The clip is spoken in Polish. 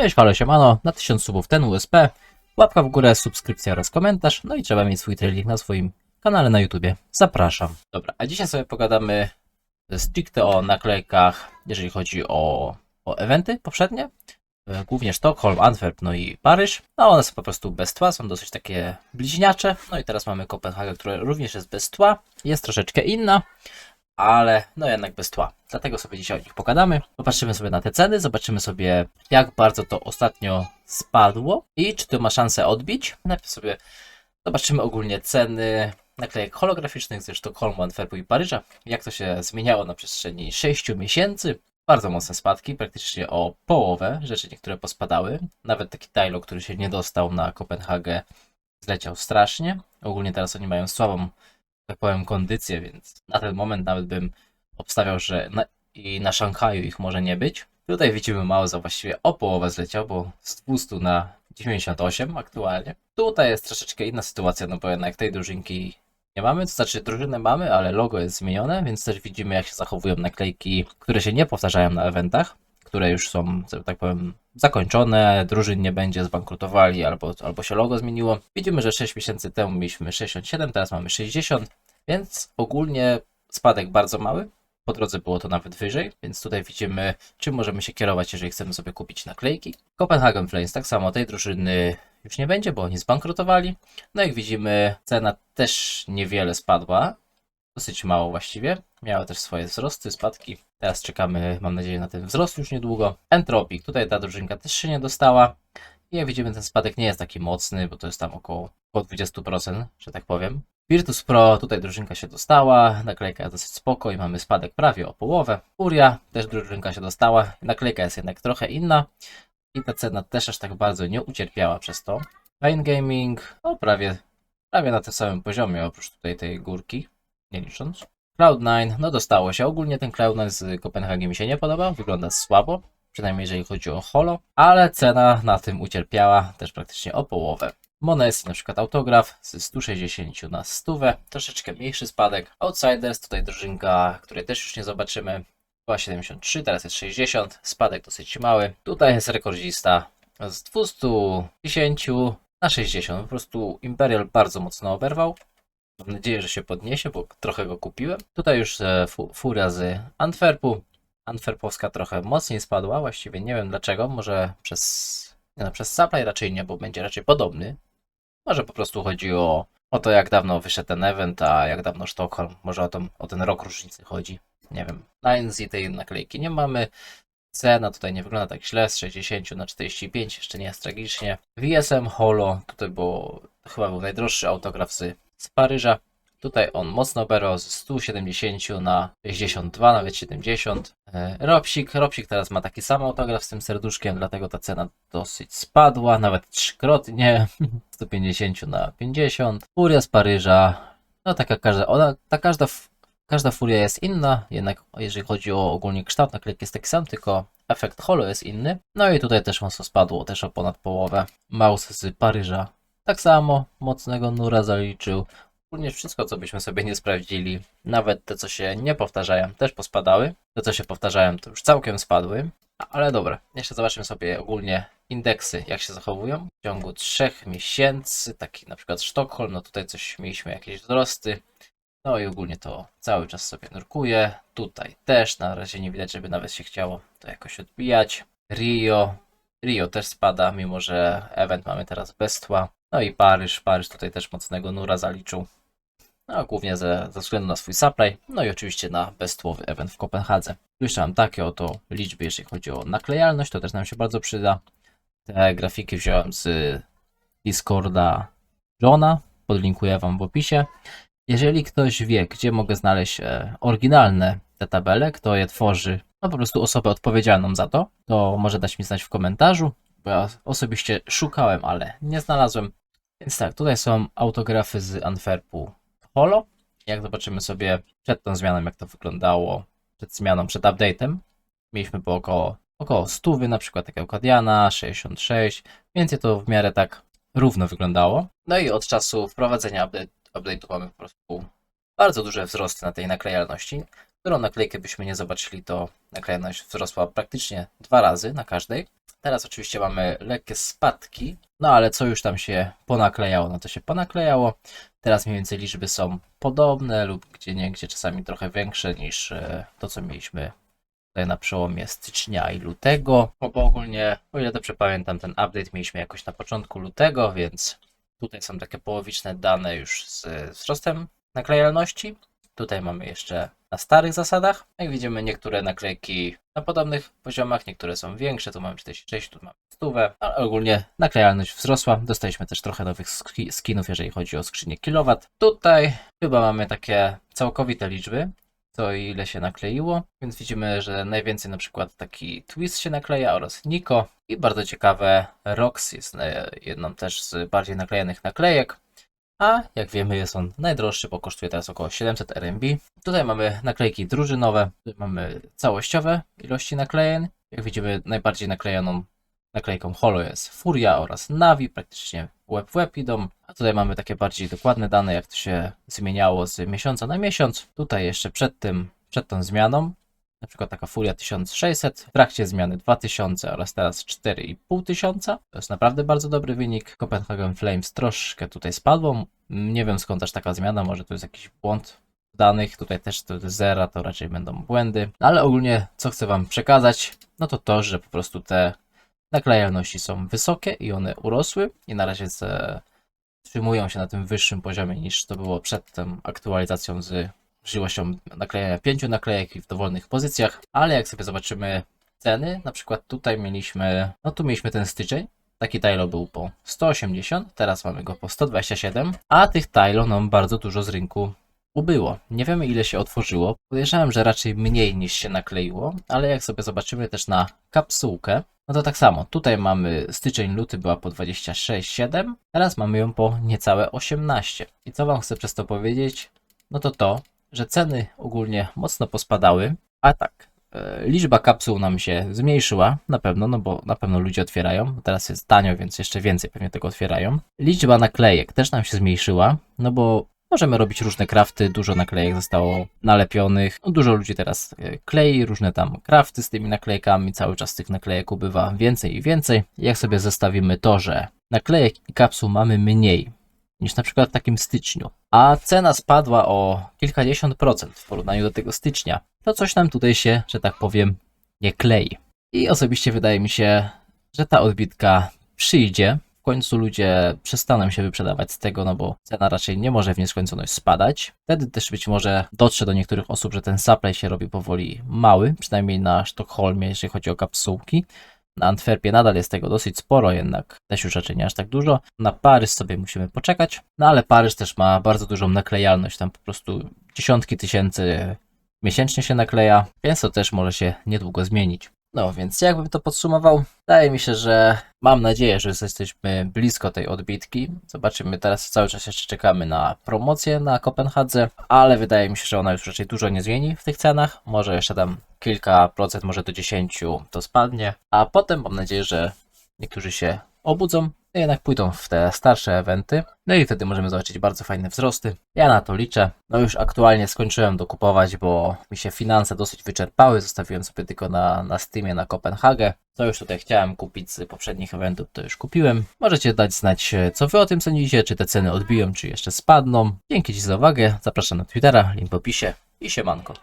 Cześć, halo, siemano, na 1000 subów ten USP, łapka w górę, subskrypcja oraz komentarz, no i trzeba mieć swój trailing na swoim kanale na YouTubie. Zapraszam. Dobra, a dzisiaj sobie pogadamy stricte o naklejkach, jeżeli chodzi o, o eventy poprzednie, e, głównie Sztokholm, Antwerp, no i Paryż. No one są po prostu bez tła, są dosyć takie bliźniacze. No i teraz mamy Kopenhagę, która również jest bez tła, jest troszeczkę inna, ale no jednak bez tła. Dlatego sobie dzisiaj o nich pogadamy. Popatrzymy sobie na te ceny, zobaczymy sobie jak bardzo to ostatnio spadło i czy to ma szansę odbić. Najpierw sobie zobaczymy ogólnie ceny naklejek holograficznych ze Sztokholmu, Antwerpu i Paryża. Jak to się zmieniało na przestrzeni 6 miesięcy. Bardzo mocne spadki, praktycznie o połowę. Rzeczy niektóre pospadały. Nawet taki Tylo, który się nie dostał na Kopenhagę, zleciał strasznie. Ogólnie teraz oni mają słabą tak powiem, kondycję, więc na ten moment nawet bym obstawiał, że na, i na Szanghaju ich może nie być. Tutaj widzimy Mauza właściwie o połowę zleciał, bo z 200 na 98 aktualnie. Tutaj jest troszeczkę inna sytuacja, no bo jednak tej drużynki nie mamy, to znaczy drużynę mamy, ale logo jest zmienione, więc też widzimy jak się zachowują naklejki, które się nie powtarzają na eventach, które już są, że tak powiem, zakończone, drużyn nie będzie, zbankrutowali albo, albo się logo zmieniło. Widzimy, że 6 miesięcy temu mieliśmy 67, teraz mamy 60, więc ogólnie spadek bardzo mały. Po drodze było to nawet wyżej, więc tutaj widzimy, czym możemy się kierować, jeżeli chcemy sobie kupić naklejki. Copenhagen Flames, tak samo tej drużyny już nie będzie, bo oni zbankrutowali. No jak widzimy, cena też niewiele spadła, dosyć mało właściwie. Miała też swoje wzrosty, spadki. Teraz czekamy, mam nadzieję, na ten wzrost już niedługo. Entropic, tutaj ta drużynka też się nie dostała. I jak widzimy, ten spadek nie jest taki mocny, bo to jest tam około, około 20%, że tak powiem. Virtus Pro, tutaj drużynka się dostała, naklejka jest dosyć spoko i mamy spadek prawie o połowę. Furia, też drużynka się dostała, naklejka jest jednak trochę inna i ta cena też aż tak bardzo nie ucierpiała przez to. Fine Gaming, no prawie, prawie na tym samym poziomie, oprócz tutaj tej górki, nie licząc. Cloud9, no dostało się. Ogólnie ten Cloud9 z Kopenhagi mi się nie podobał, wygląda słabo, przynajmniej jeżeli chodzi o holo, ale cena na tym ucierpiała też praktycznie o połowę. Monesi, na przykład autograf z 160 na 100, troszeczkę mniejszy spadek. Outsiders, tutaj drużynka, której też już nie zobaczymy, była 73, teraz jest 60, spadek dosyć mały. Tutaj jest rekordzista z 210 na 60, po prostu Imperial bardzo mocno oberwał. Mam nadzieję, że się podniesie, bo trochę go kupiłem. Tutaj już e, fu furia z Antwerpu. Antwerpowska trochę mocniej spadła, właściwie nie wiem dlaczego, może przez, no, przez supply raczej nie, bo będzie raczej podobny. Może po prostu chodzi o, o to, jak dawno wyszedł ten event, a jak dawno Sztokholm. Może o, tą, o ten rok różnicy chodzi. Nie wiem. Na NZ tej naklejki nie mamy. Cena tutaj nie wygląda tak źle, z 60 na 45, jeszcze nie jest tragicznie. VSM Holo, tutaj było, chyba był najdroższy autograf z, z Paryża. Tutaj on mocno berał z 170 na 62, nawet 70. E, Robsik, Robsik teraz ma taki sam autograf z tym serduszkiem, dlatego ta cena dosyć spadła, nawet trzykrotnie. 150 na 50. Furia z Paryża, no taka każda, ona, ta każda, każda furia jest inna, jednak jeżeli chodzi o ogólnie kształt naklejki jest taki sam, tylko efekt holo jest inny. No i tutaj też mocno spadło, też o ponad połowę. Mouse z Paryża tak samo, mocnego nura zaliczył. Ogólnie wszystko, co byśmy sobie nie sprawdzili, nawet te, co się nie powtarzają, też pospadały. Te, co się powtarzają, to już całkiem spadły. Ale dobra, jeszcze zobaczymy sobie ogólnie indeksy, jak się zachowują. W ciągu 3 miesięcy, taki na przykład Sztokholm, no tutaj coś mieliśmy, jakieś wzrosty. No i ogólnie to cały czas sobie nurkuje. Tutaj też, na razie nie widać, żeby nawet się chciało to jakoś odbijać. Rio, Rio też spada, mimo że event mamy teraz bez tła. No i Paryż, Paryż tutaj też mocnego nura zaliczył. No, głównie ze, ze względu na swój supply, no i oczywiście na beztłowy event w Kopenhadze. Mam takie oto liczby, jeżeli chodzi o naklejalność, to też nam się bardzo przyda. Te grafiki wziąłem z Discorda Johna, podlinkuję Wam w opisie. Jeżeli ktoś wie, gdzie mogę znaleźć e, oryginalne te tabele, kto je tworzy, no po prostu osobę odpowiedzialną za to, to może dać mi znać w komentarzu, bo ja osobiście szukałem, ale nie znalazłem. Więc tak, tutaj są autografy z Antwerpu Holo. Jak zobaczymy sobie przed tą zmianą, jak to wyglądało, przed zmianą, przed update'em, mieliśmy po około, około 100, na przykład takiego Kadiana, 66, więc to w miarę tak równo wyglądało. No i od czasu wprowadzenia update, update'u mamy po prostu bardzo duże wzrosty na tej naklejalności. Którą naklejkę byśmy nie zobaczyli, to naklejalność wzrosła praktycznie dwa razy na każdej. Teraz oczywiście mamy lekkie spadki, no ale co już tam się ponaklejało, no to się ponaklejało. Teraz mniej więcej liczby są podobne lub gdzie nie, gdzie czasami trochę większe niż e, to, co mieliśmy tutaj na przełomie stycznia i lutego. No bo ogólnie, o ile dobrze pamiętam, ten update mieliśmy jakoś na początku lutego, więc tutaj są takie połowiczne dane już z wzrostem naklejalności. Tutaj mamy jeszcze na starych zasadach. Jak widzimy, niektóre naklejki na podobnych poziomach, niektóre są większe. Tu mamy 46, tu mamy 100, ale ogólnie naklejalność wzrosła. Dostaliśmy też trochę nowych ski- skinów, jeżeli chodzi o skrzynię kilowatt. Tutaj chyba mamy takie całkowite liczby, to ile się nakleiło, więc widzimy, że najwięcej na przykład taki Twist się nakleja oraz Nico i bardzo ciekawe Rox jest jedną też z bardziej naklejonych naklejek. A jak wiemy jest on najdroższy, bo kosztuje teraz około 700 RMB. Tutaj mamy naklejki drużynowe, mamy całościowe ilości naklejeń. Jak widzimy najbardziej naklejoną naklejką Holo jest Furia oraz Navi, praktycznie web w web idą. A tutaj mamy takie bardziej dokładne dane, jak to się zmieniało z miesiąca na miesiąc. Tutaj jeszcze przed tym, przed tą zmianą, na przykład taka Furia 1600, w trakcie zmiany 2000 oraz teraz 4500. To jest naprawdę bardzo dobry wynik. Copenhagen Flames troszkę tutaj spadło. Nie wiem skąd też taka zmiana, może to jest jakiś błąd w danych. Tutaj też to zera, to raczej będą błędy. Ale ogólnie co chcę Wam przekazać, no to to, że po prostu te naklejalności są wysokie i one urosły i na razie trzymują się na tym wyższym poziomie niż to było przed tą aktualizacją z możliwością naklejania pięciu naklejek i w dowolnych pozycjach, ale jak sobie zobaczymy ceny, na przykład tutaj mieliśmy, no tu mieliśmy ten styczeń, taki Tylo był po 180, teraz mamy go po 127, a tych Tylo nam bardzo dużo z rynku ubyło. Nie wiemy ile się otworzyło. Podejrzewam, że raczej mniej niż się nakleiło, ale jak sobie zobaczymy też na kapsułkę, no to tak samo. Tutaj mamy styczeń, luty była po 26,7, teraz mamy ją po niecałe 18. I co wam chcę przez to powiedzieć? No to to, że ceny ogólnie mocno pospadały, a tak, e, liczba kapsuł nam się zmniejszyła, na pewno, no bo na pewno ludzie otwierają. Teraz jest tanio, więc jeszcze więcej pewnie tego otwierają. Liczba naklejek też nam się zmniejszyła, no bo możemy robić różne krafty, dużo naklejek zostało nalepionych. No, dużo ludzi teraz e, klei różne tam krafty z tymi naklejkami, cały czas tych naklejek ubywa więcej i więcej. Jak sobie zestawimy to, że naklejek i kapsuł mamy mniej niż na przykład w takim styczniu, a cena spadła o kilkadziesiąt procent w porównaniu do tego stycznia, to coś nam tutaj się, że tak powiem, nie klei. I osobiście wydaje mi się, że ta odbitka przyjdzie. W końcu ludzie przestaną się wyprzedawać z tego, no bo cena raczej nie może w nieskończoność spadać. Wtedy też być może dotrze do niektórych osób, że ten supply się robi powoli mały, przynajmniej na Sztokholmie, jeżeli chodzi o kapsułki. Na Antwerpie nadal jest tego dosyć sporo, jednak też już raczej nie aż tak dużo. Na Paryż sobie musimy poczekać, no ale Paryż też ma bardzo dużą naklejalność, tam po prostu dziesiątki tysięcy miesięcznie się nakleja, więc to też może się niedługo zmienić. No więc jakbym to podsumował, wydaje mi się, że mam nadzieję, że jesteśmy blisko tej odbitki. Zobaczymy, teraz cały czas jeszcze czekamy na promocję na Kopenhadze, ale wydaje mi się, że ona już raczej dużo nie zmieni w tych cenach. Może jeszcze tam kilka procent, może do 10 to spadnie, a potem mam nadzieję, że niektórzy się obudzą jednak pójdą w te starsze eventy. No i wtedy możemy zobaczyć bardzo fajne wzrosty. Ja na to liczę. No już aktualnie skończyłem dokupować, bo mi się finanse dosyć wyczerpały. Zostawiłem sobie tylko na, na Steamie na Kopenhagę. Co już tutaj chciałem kupić z poprzednich eventów, to już kupiłem. Możecie dać znać, co wy o tym sądzicie, czy te ceny odbiją, czy jeszcze spadną. Dzięki Ci za uwagę. Zapraszam na Twittera, link w opisie i siemanko.